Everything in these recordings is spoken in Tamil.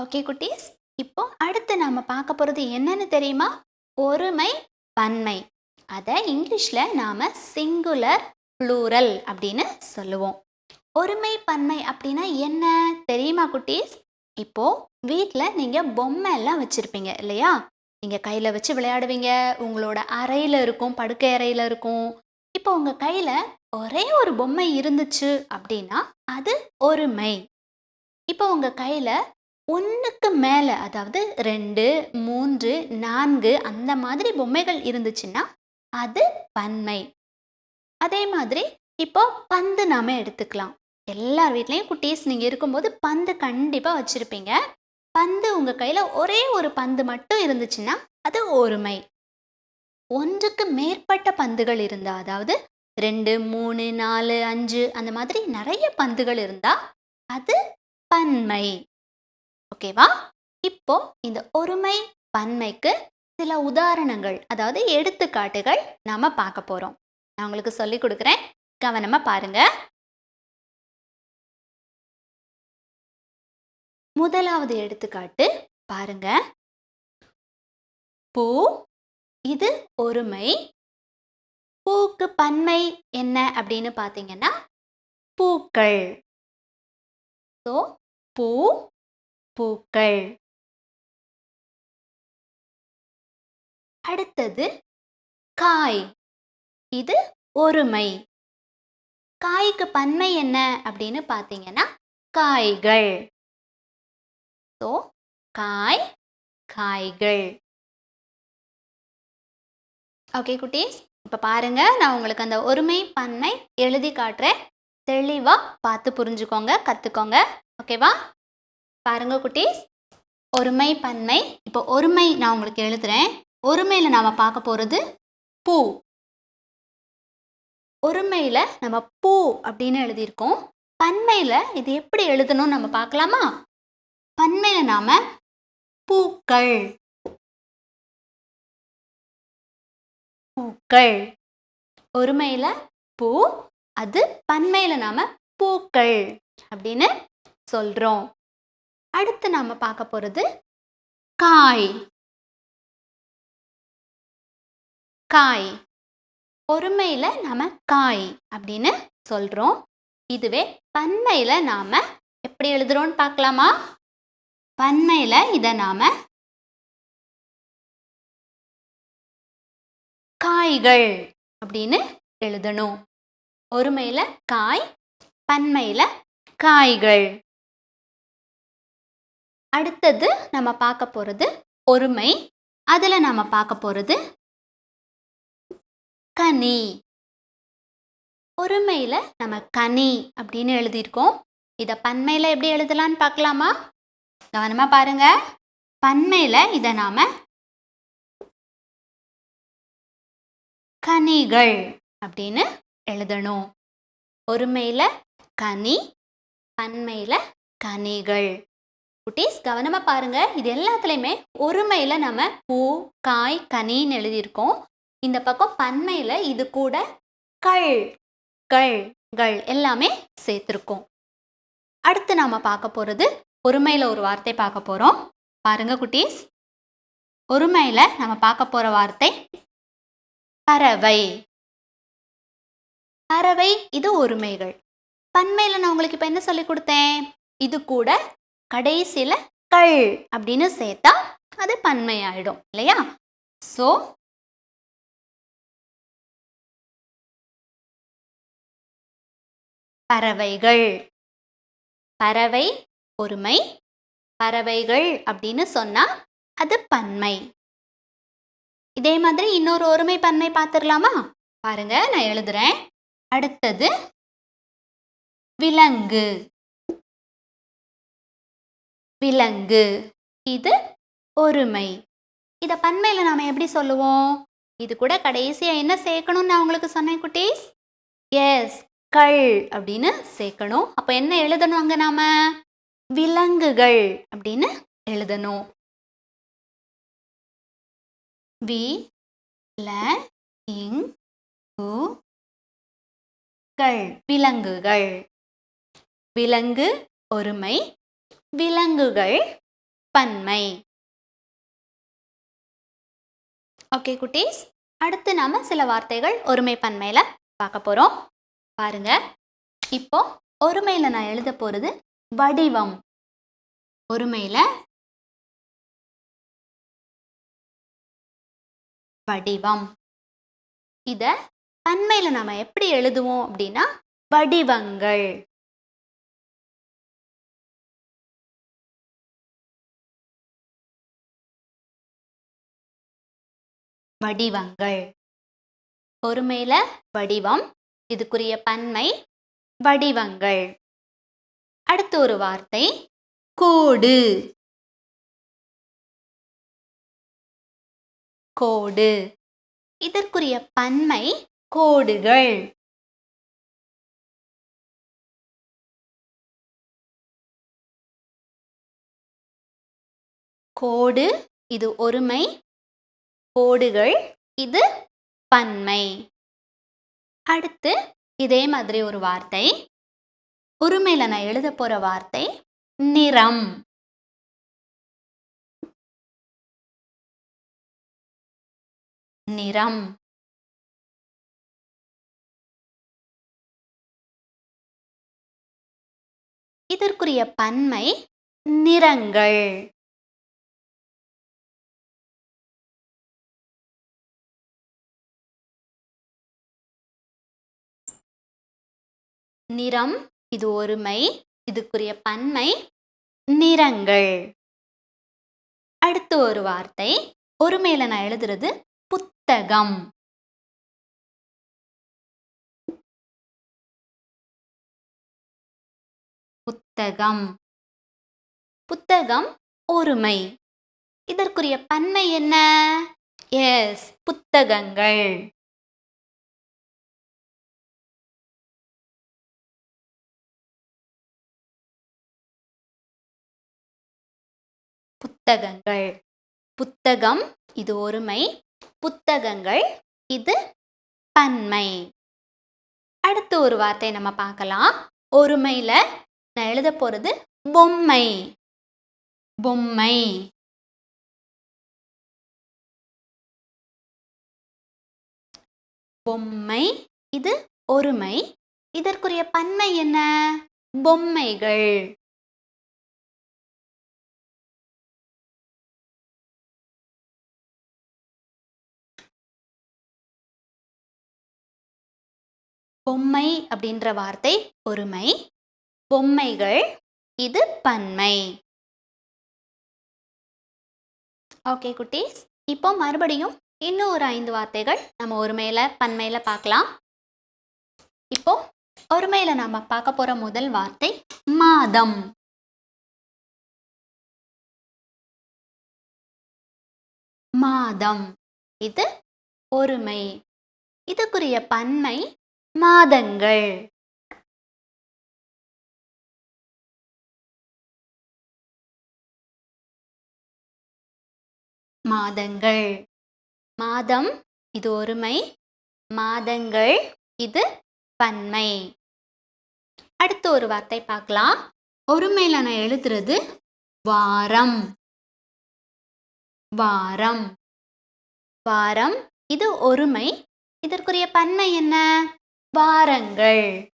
ஓகே குட்டீஸ். இப்போ அடுத்து நாம் பார்க்க போகிறது என்னன்னு தெரியுமா? ஒருமை பன்மை. அதை இங்கிலீஷில் நாம் சிங்குலர் ப்ளூரல் அப்படின்னு சொல்லுவோம். ஒருமை பன்மை அப்படின்னா என்ன? தெரியுமா குட்டீஸ்? இப்போது வீட்டில் நீங்கள் பொம்மை எல்லாம் வச்சுருப்பீங்க இல்லையா? நீங்கள் கையில் வச்சு விளையாடுவீங்க. உங்களோட அறையில் இருக்கும் படுக்கை அறையில் இருக்கும். இப்போ உங்கள் கையில் ஒரே ஒரு பொம்மை இருந்துச்சு அப்படின்னா அது ஒருமை இப்போ உங்கள் கையில் ஒன்றுக்கு மேலே அதாவது ரெண்டு மூன்று நான்கு அந்த மாதிரி பொம்மைகள் இருந்துச்சுன்னா அது பன்மை. அதே மாதிரி இப்போ பந்து நாம எடுத்துக்கலாம். எல்லார் வீட்லேயும் குட்டீஸ் நீங்கள் இருக்கும்போது பந்து கண்டிப்பாக வச்சுருப்பீங்க. பந்து உங்கள் கையில் ஒரே ஒரு பந்து மட்டும் இருந்துச்சுன்னா அது ஒருமை. ஒன்றுக்கு மேற்பட்ட பந்துகள் இருந்தால் அதாவது ரெண்டு மூணு நாலு அஞ்சு அந்த மாதிரி நிறைய பந்துகள் இருந்தால் அது பன்மை. ஓகேவா? இப்போ இந்த ஒருமை பன்மைக்கு சில உதாரணங்கள் அதாவது எடுத்துக்காட்டுகள் நாம பார்க்க போறோம். நான் உங்களுக்கு சொல்லி கொடுக்குறேன். கவனமா பாருங்க. முதலாவது எடுத்துக்காட்டு பாருங்க. பூ இது ஒருமை. பூக்கு பன்மை என்ன அப்படின்னு பார்த்தீங்கன்னா பூக்கள். ஸோ பூ பூக்கள். அடுத்தது காய். இது ஒருமை. காய்க்கு பன்மை என்ன அப்படின்னு பார்த்தீங்கன்னா காய்கள். ஸோ காய் காய்கள். ஓகே குட்டீஸ். இப்போ பாருங்க நான் உங்களுக்கு அந்த ஒருமை பன்மை எழுதி காட்டுறேன். தெளிவாக பார்த்து புரிஞ்சுக்கோங்க கற்றுக்கோங்க ஓகேவா பாருங்க குட்டீஸ். ஒருமை பன்மை. இப்போ ஒருமை நான் உங்களுக்கு எழுதுறேன். ஒருமையில் நாம் பார்க்க போகிறது பூ. ஒருமையில் நம்ம பூ அப்படின்னு எழுதியிருக்கோம். பன்மையில் இது எப்படி எழுதணும்னு நம்ம பார்க்கலாமா? பன்மையில் நாம பூக்கள். பூக்கள். ஒருமையில் பூ அது பன்மையில் நாம பூக்கள் அப்படின்னு சொல்கிறோம் அடுத்து நாம பார்க்க போகிறது காய். காய். ஒருமையில் நாம காய் அப்படின்னு சொல்கிறோம் இதுவே பன்மையில் நாம எப்படி எழுதுறோம்னு பார்க்கலாமா? பன்மையில் இதை நாம காய்கள் அப்படின்னு எழுதணும். ஒருமையில் காய் பன்மையில் காய்கள். அடுத்தது நம்ம பார்க்க போகிறது ஒருமை. அதில் நம்ம பார்க்க போகிறது கனி. ஒருமையில் நம்ம கனி அப்படின்னு எழுதியிருக்கோம். இதை பன்மையில் எப்படி எழுதலான்னு பார்க்கலாமா? கவனமாக பாருங்க. பன்மையில் இதை நாம் கனிகள் அப்படின்னு எழுதணும். ஒருமையில் கனி பன்மையில் கனிகள். குட்டீஸ் கவனமாக பாருங்க. இது எல்லாத்துலேயுமே ஒருமையில் நம்ம பூ காய் கனின்னு எழுதியிருக்கோம். இந்த பக்கம் பன்மையில் இது கூட கள் கள் கள் எல்லாமே சேர்த்துருக்கோம். அடுத்து நாம் பார்க்க போகிறது ஒருமையில் ஒரு வார்த்தை பார்க்க போகிறோம் பாருங்க குட்டீஸ். ஒருமையில் நம்ம பார்க்க போகிற வார்த்தை பறவை. பறவை இது ஒருமைகள். பன்மையில் நான் உங்களுக்கு இப்போ என்ன சொல்லி கொடுத்தேன்? இது கூட கடைசியில் கள் அப்படின்னு சேர்த்தா அது பன்மையாயிடும் இல்லையா? ஸோ பறவைகள். பறவை ஒருமை பறவைகள் அப்படின்னு சொன்னா அது பன்மை. இதே மாதிரி இன்னொரு ஒருமை பன்மை பார்த்துடலாமா? பாருங்க நான் எழுதுறேன். அடுத்தது விலங்கு. விலங்கு. இது ஒருமை. இதை பன்மையில் நாம் எப்படி சொல்லுவோம்? இது கூட கடைசியாக என்ன சேர்க்கணும்னு நான் உங்களுக்கு சொன்னேன் குட்டீஸ்? எஸ் கள் அப்படின்னு சேர்க்கணும். அப்போ என்ன எழுதணும் அங்கே நாம்? விலங்குகள் அப்படின்னு எழுதணும். வி ல இங் கள். விலங்குகள். விலங்கு ஒருமை விலங்குகள் பன்மை. ஓகே குட்டீஸ். அடுத்து நாம சில வார்த்தைகள் ஒருமை பன்மையில பார்க்க போறோம். பாருங்க. இப்போ ஒருமையில நான் எழுத போறது வடிவம். ஒருமையில வடிவம். இத பன்மையில நாம எப்படி எழுதுவோம் அப்படின்னா வடிவங்கள். வடிவங்கள். பொறுமையில வடிவம் இதுக்குரிய பன்மை வடிவங்கள். அடுத்து ஒரு வார்த்தை கோடு. கோடு. இதற்குரிய பன்மை கோடுகள். கோடு இது ஒருமை கோடுகள். இது பன்மை. அடுத்து இதே மாதிரி ஒரு வார்த்தை. உரிமையில நான் எழுத போற வார்த்தை நிறம். நிறம். இதற்குரிய பன்மை நிறங்கள். நிறம் இது ஒருமை இதுக்குரிய பன்மை நிறங்கள். அடுத்து ஒரு வார்த்தை ஒருமையில நான் எழுதுறது புத்தகம். புத்தகம். புத்தகம் ஒருமை. இதற்குரிய பன்மை என்ன? எஸ் புத்தகங்கள். புத்தகங்கள். புத்தகம் இது ஒருமை. புத்தகங்கள் இது பன்மை. அடுத்து ஒரு வார்த்தை நம்ம பார்க்கலாம். ஒருமையில நான் எழுத போறது பொம்மை. பொம்மை. பொம்மை இது ஒருமை. இதற்குரிய பன்மை என்ன? பொம்மைகள். பொம்மை அப்படின்ற வார்த்தை ஒருமை பொம்மைகள் இது பன்மை. ஓகே குட்டீஸ். இப்போ மறுபடியும் இன்னும் ஒரு ஐந்து வார்த்தைகள் நம்ம ஒருமையில பன்மையில பார்க்கலாம். இப்போ ஒருமையில நாம பார்க்க போற முதல் வார்த்தை மாதம். மாதம். இது ஒருமை இதுக்குரிய பன்மை மாதங்கள். மாதங்கள். மாதம் இது ஒருமை. மாதங்கள் இது பன்மை. அடுத்து ஒரு வார்த்தை பார்க்கலாம். ஒருமையில நான் எழுதுறது வாரம். வாரம். வாரம் இது ஒருமை. இதற்குரிய பன்மை என்ன? வாரங்கள்.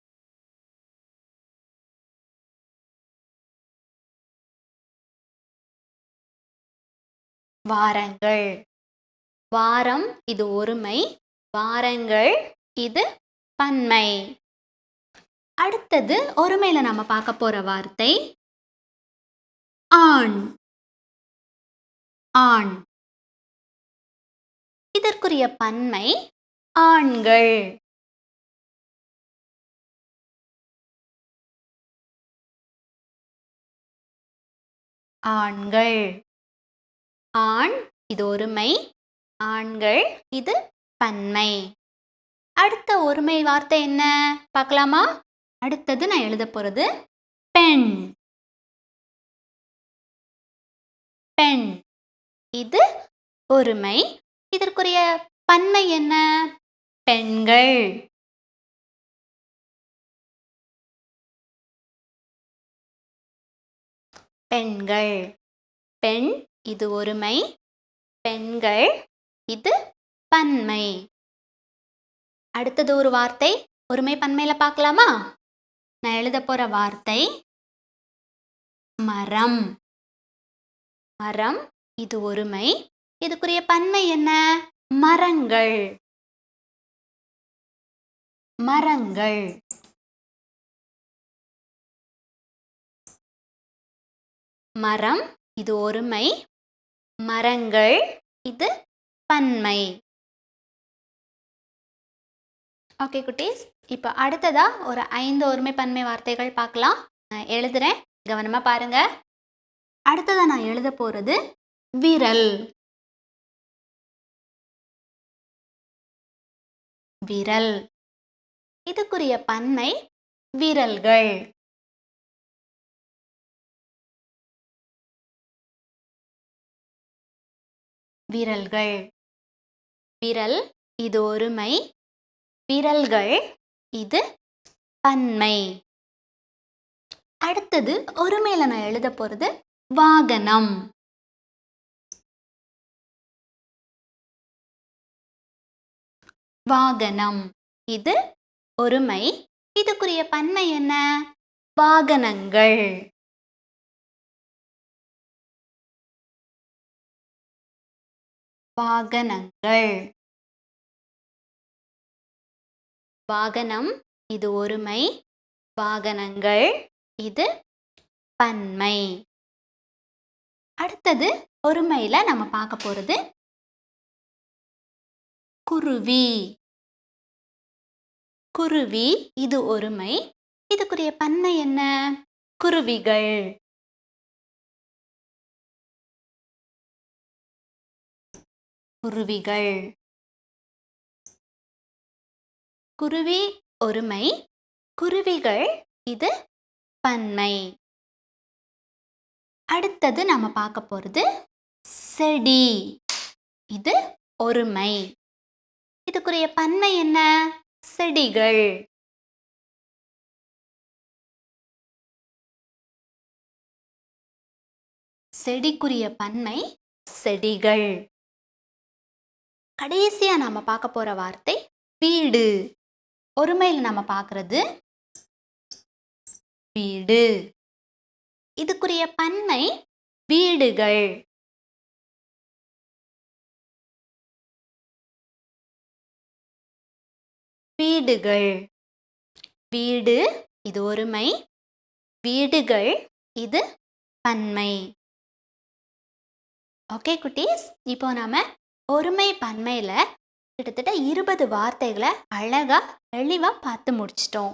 வாரங்கள். வாரம் இது ஒருமை வாரங்கள் இது பன்மை. அடுத்தது ஒருமையில நம்ம பார்க்க போற வார்த்தை ஆண். ஆண். இதற்குரிய பன்மை ஆண்கள். ஆண்கள். ஆண் இது ஒருமை. ஆண்கள் இது பன்மை. அடுத்த ஒருமை வார்த்தை என்ன? பார்க்கலாமா? அடுத்தது நான் எழுத போகிறது பெண். பெண் இது ஒருமை. இதற்குரிய பன்மை என்ன? பெண்கள். பெண்கள். பெண் இது ஒருமை. பெண்கள் இது பன்மை. அடுத்தது ஒரு வார்த்தை. ஒருமை பன்மையில் பார்க்கலாமா? நான் எழுத போகிற வார்த்தை. மரம். மரம் இது ஒருமை. இதுக்குரிய பன்மை என்ன? மரங்கள். மரங்கள். மரம் இது ஒருமை. மரங்கள் இது பன்மை. ஓகே குட்டீஸ். இப்போ அடுத்ததா ஒரு ஐந்து ஒருமை பன்மை வார்த்தைகள் பார்க்கலாம். நான் எழுதுறேன். கவனமா பாருங்க. அடுத்ததா நான் எழுத போறது விரல். விரல். இதுக்குரிய பன்மை விரல்கள். விரல்கள். விரல் இது ஒருமை. விரல்கள் இது பன்மை. அடுத்தது ஒருமையில நான் எழுத போறது வாகனம். வாகனம் இது ஒருமை. இதுக்குரிய பன்மை என்ன? வாகனங்கள். வாகனங்கள். வாகனம் இது ஒருமை. வாகனங்கள் இது பன்மை. அடுத்தது ஒருமையில நம்ம பார்க்க போறது குருவி. குருவி இது ஒருமை. இதுக்குரிய பன்மை என்ன? குருவிகள். குருவிகள். குருவி ஒருமை குருவிகள் இது பன்மை. அடுத்தது நம்ம பார்க்க போகிறது செடி. இது ஒருமை. இதுக்குரிய பன்மை என்ன? செடிகள். செடிக்குரிய பன்மை செடிகள். கடைசியா நாம பார்க்க போற வார்த்தை வீடு. ஒருமையில் நம்ம பார்க்கறது வீடு. இதுக்குரிய பன்மை வீடுகள். வீடுகள். வீடு இது ஒருமை. வீடுகள் இது பன்மை. ஓகே குட்டீஸ் இப்போ நாம ஒருமை பன்மையில் கிட்டத்தட்ட இருபது வார்த்தைகளை அழகாக தெளிவாக பார்த்து முடிச்சிட்டோம்.